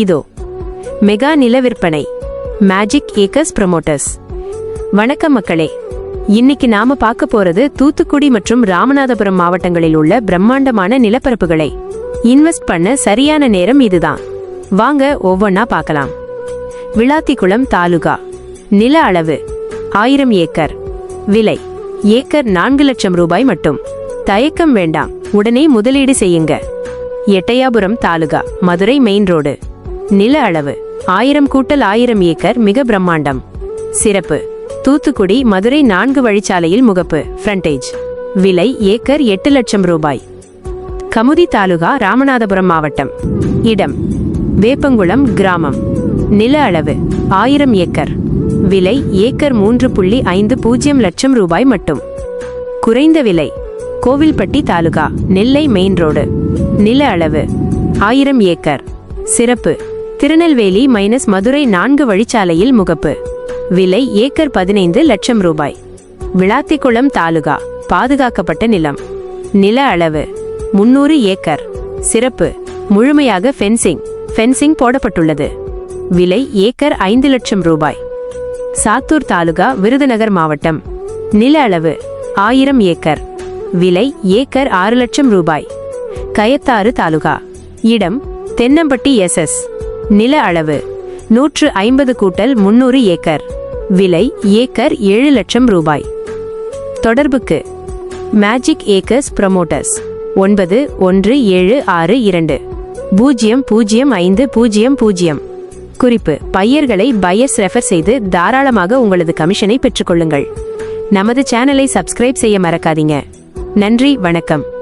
இதோ மெகா நில விற்பனை மேஜிக் ஏக்கர்ஸ் ப்ரமோட்டர்ஸ் வணக்கம் மக்களே. இன்னைக்கு நாம பார்க்க போறது தூத்துக்குடி மற்றும் ராமநாதபுரம் மாவட்டங்களில் உள்ள பிரம்மாண்டமான நிலப்பரப்புகளை. இன்வெஸ்ட் பண்ண சரியான நேரம் இதுதான். வாங்க ஒவ்வொன்னா பார்க்கலாம். விளாத்திக்குளம் தாலுகா. நில அளவு ஆயிரம் ஏக்கர். விலை ஏக்கர் நான்கு லட்சம் ரூபாய் மட்டும். தயக்கம் வேண்டாம் உடனே முதலீடு செய்யுங்க. Ettayapuram taluk Madurai main road. நில அளவு ஆயிரம் கூட்டல் ஆயிரம் ஏக்கர் மிக பிரம்மாண்டம். சிறப்பு தூத்துக்குடி மதுரை நான்கு வழிச்சாலையில் முகப்பு ஃப்ரண்டேஜ் விலை ஏக்கர் எட்டு லட்சம் ரூபாய். கமுதி தாலுகா ராமநாதபுரம் மாவட்டம். இடம் வேப்பங்குளம் கிராமம். நில அளவு ஆயிரம் ஏக்கர். விலை ஏக்கர் மூன்று புள்ளி ஐந்து பூஜ்ஜியம் லட்சம் ரூபாய் மட்டும். குறைந்த விலை கோவில்பட்டி தாலுகா நெல்லை மெயின் ரோடு. நில அளவு ஆயிரம் ஏக்கர். சிறப்பு திருநெல்வேலி மைனஸ் மதுரை நான்கு வழிச்சாலையில் முகப்பு. விலை ஏக்கர் பதினைந்து லட்சம் ரூபாய். விளாத்திக்குளம் தாலுகா பாதுகாக்கப்பட்ட நிலம். நில அளவு முன்னூறு ஏக்கர். சிறப்பு முழுமையாக ஃபென்சிங் ஃபென்சிங் போடப்பட்டுள்ளது. விலை ஏக்கர் ஐந்து லட்சம் ரூபாய். சாத்தூர் தாலுகா விருதுநகர் மாவட்டம். நில அளவு ஆயிரம் ஏக்கர். விலை ஏக்கர் ஆறு லட்சம் ரூபாய். கயத்தாறு தாலுகா. இடம் தென்னம்பட்டி எஸ்எஸ் நில அளவு நூற்று ஐம்பது கூட்டல் முன்னூறு ஏக்கர். விலை ஏக்கர் ஏழு லட்சம் ரூபாய். தொடர்புக்கு மேஜிக் ஏக்கர்ஸ் ப்ரமோட்டர்ஸ் ஒன்பது ஒன்று ஏழு ஆறு இரண்டு. பூஜ்ஜியம் பூஜ்ஜியம் ஐந்து பூஜ்ஜியம் பூஜ்ஜியம் குறிப்பு பையர்களை பயஸ் ரெஃபர் செய்து தாராளமாக உங்களது கமிஷனை பெற்றுக்கொள்ளுங்கள். நமது சேனலை சப்ஸ்கிரைப் செய்ய மறக்காதீங்க. நன்றி வணக்கம்.